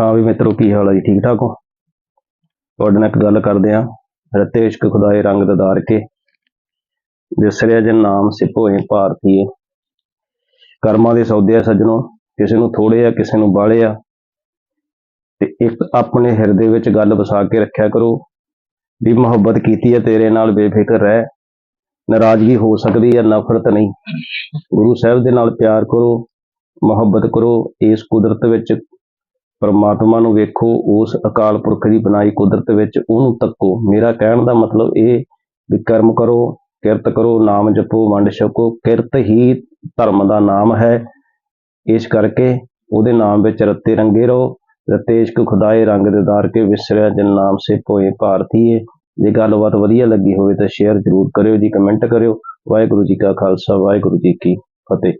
ਹਾਂ ਵੀ ਮਿੱਤਰੋ, ਕੀ ਹਾਲ ਹੈ ਜੀ? ਠੀਕ ਠਾਕ ਹੋ? ਤੁਹਾਡੇ ਨਾਲ ਇੱਕ ਗੱਲ ਕਰਦੇ ਆਂ ਰਤੇ ਇਸ਼ਕ ਖੁਦਾਏ ਰੰਗ ਦਦਾਰ ਕੇ। ਵਿਸਰਿਆ ਜਨ ਨਾਮ ਸਿਪੋਏ ਭਾਰਤੀਏ ਕਰਮਾਂ ਦੇ ਸੌਦੇ ਆ ਸੱਜਣੋ। ਕਿਸੇ ਨੂੰ ਥੋੜੇ ਆ, ਕਿਸੇ ਨੂੰ ਬਾਹਲੇ ਆ। ਤੇ ਇੱਕ ਆਪਣੇ ਹਿਰਦੇ ਵਿੱਚ ਗੱਲ ਵਸਾ ਕੇ ਰੱਖਿਆ ਕਰੋ ਵੀ ਮੁਹੱਬਤ ਕੀਤੀ ਹੈ ਤੇਰੇ ਨਾਲ ਬੇਫਿਕਰ ਰਹਿ। ਨਾਰਾਜ਼ਗੀ ਹੋ ਸਕਦੀ ਹੈ ਨਫ਼ਰਤ ਨਹੀਂ। ਗੁਰੂ ਸਾਹਿਬ ਦੇ ਨਾਲ ਪਿਆਰ ਕਰੋ, ਮੁਹੱਬਤ ਕਰੋ। ਇਸ ਕੁਦਰਤ ਵਿੱਚ ਪਰਮਾਤਮਾ ਨੂੰ ਵੇਖੋ, ਉਸ ਅਕਾਲ ਪੁਰਖ ਦੀ ਬਣਾਈ ਕੁਦਰਤ ਵਿੱਚ ਉਹਨੂੰ ਤੱਕੋ। ਮੇਰਾ ਕਹਿਣ ਦਾ ਮਤਲਬ ਇਹ ਵੀ ਕਰਮ ਕਰੋ, ਕਿਰਤ ਕਰੋ, ਨਾਮ ਜਪੋ, ਵੰਡ ਛਕੋ। ਕਿਰਤ ਹੀ ਧਰਮ ਦਾ ਨਾਮ ਹੈ। ਇਸ ਕਰਕੇ ਉਹਦੇ ਨਾਮ ਵਿੱਚ ਰੱਤੇ ਰੰਗੇ ਰਹੋ। ਰੱਤੇ ਇਸ਼ਕ ਖੁਦਾਏ ਰੰਗ ਦਿਦਾਰ ਕੇ ਵਿਸਰਿਆ, ਜਨ ਨਾਮ ਸੇ ਭੋਏ ਭਾਰਤੀਏ। ਜੇ ਗੱਲਬਾਤ ਵਧੀਆ ਲੱਗੀ ਹੋਵੇ ਤਾਂ ਸ਼ੇਅਰ ਜ਼ਰੂਰ ਕਰਿਓ ਜੀ ਕਮੈਂਟ ਕਰਿਓ। ਵਾਹਿਗੁਰੂ ਜੀ ਕਾ ਖਾਲਸਾ, ਵਾਹਿਗੁਰੂ ਜੀ ਕੀ ਫਤਿਹ।